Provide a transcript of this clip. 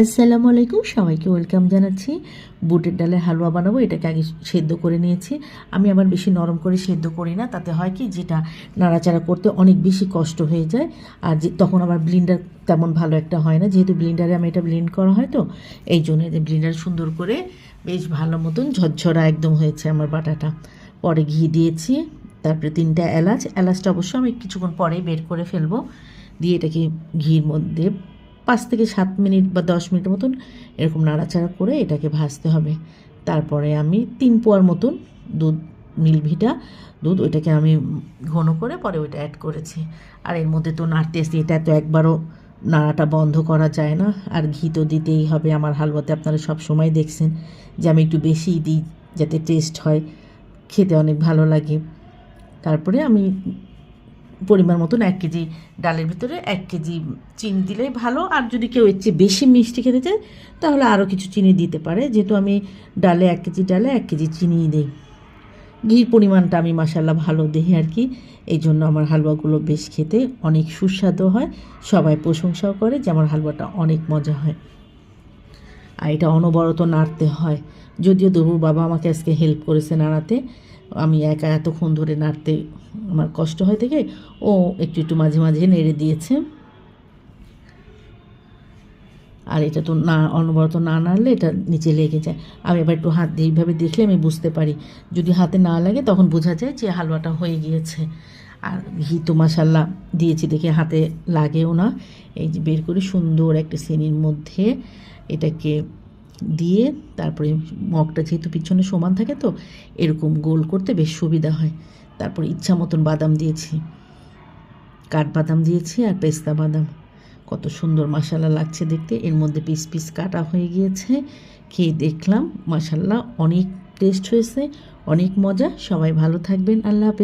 আসসালামু আলাইকুম, সবাইকে ওয়েলকাম জানাচ্ছি। বুটের ডালের হালুয়া বানাবো, এটাকে আগে সেদ্ধ করে নিয়েছি। আমি আবার বেশি নরম করে সেদ্ধ করি না, তাতে হয় কি, যেটা নাড়াচাড়া করতে অনেক বেশি কষ্ট হয়ে যায়, আর যে তখন আবার ব্লিন্ডার তেমন ভালো একটা হয় না। যেহেতু ব্লিন্ডারে আমি এটা ব্লিন্ড করা হয় তো, এই জন্য ব্লিন্ডার সুন্দর করে বেশ ভালো মতন ঝরঝরা একদম হয়েছে আমার বাটাটা। পরে ঘি দিয়েছি, তারপরে তিনটা এলাচ। এলাচটা অবশ্য আমি কিছুক্ষণ পরেই বের করে ফেলব, দিয়ে এটাকে ঘির মধ্যে পাঁচ থেকে সাত মিনিট বা দশ মিনিট মতন এরকম নাড়াচাড়া করে এটাকে ভাজতে হবে। তারপরে আমি তিন পোয়ার মতন দুধ মিলভিটা দুধ, ওইটাকে আমি ঘন করে পরে ওইটা অ্যাড করেছি। আর এর মধ্যে তো নাড়তে আসছি এটা তো একবারও নাড়াটা বন্ধ করা যায় না। আর ঘি তো দিতেই হবে, আমার হালুয়াতে আপনারা সব সময় দেখছেন যে আমি একটু বেশিই দিই যাতে টেস্ট হয়, খেতে অনেক ভালো লাগে। তারপরে আমি পরিমাণ মতন এক কেজি ডালের ভিতরে এক কেজি চিনি দিলেই ভালো। আর যদি কেউ এর চেয়ে বেশি মিষ্টি খেতে চায়, তাহলে আরও কিছু চিনি দিতে পারে। যেহেতু আমি ডালে এক কেজি ডালে এক কেজি চিনি দিই। ঘির পরিমাণটা আমি মাসাল্লাহ ভালো দিই আর কি। এই জন্য আমার হালুয়াগুলো বেশ খেতে অনেক সুস্বাদু হয়। সবাই প্রশংসাও করে যে আমার হালুয়াটা অনেক মজা হয়। আর এটা অনবরত নাড়তে হয়। যদিও দবুর বাবা আমাকে আজকে হেল্প করেছে নাড়াতে। আমি একা এতক্ষণ ধরে নাড়তে আমার কষ্ট হয় থেকে ও একটু একটু মাঝে মাঝে নেড়ে দিয়েছে। আর এটা তো না, অনবরত না নাড়লে এটা নিচে লেগে যায়। আমি এবার একটু হাত দিয়ে এইভাবে দেখলে আমি বুঝতে পারি। যদি হাতে না লাগে তখন বোঝা যায় যে হালুয়াটা হয়ে গিয়েছে। আর ঘি তো মাসাল্লাহ দিয়েছি দেখে হাতে লাগেও না। এই যে বের করে সুন্দর একটা শ্রেণির মধ্যে এটাকে দিয়ে তারপরে মগটা যেহেতু পিছনে সমান থাকে তো, এরকম গোল করতে বেশ সুবিধা হয়। তারপর ইচ্ছা মতন বাদাম দিয়েছি। কাঠবাদাম দিয়েছি আর পেস্তা বাদাম। কত সুন্দর মশালা লাগছে দেখতে। এর মধ্যে পিস পিস কাটা হয়ে গিয়েছে। খেয়ে দেখলাম মশাল্লা অনেক টেস্ট হয়েছে, অনেক মজা। সবাই ভালো থাকবেন। আল্লাহ হাফেজ।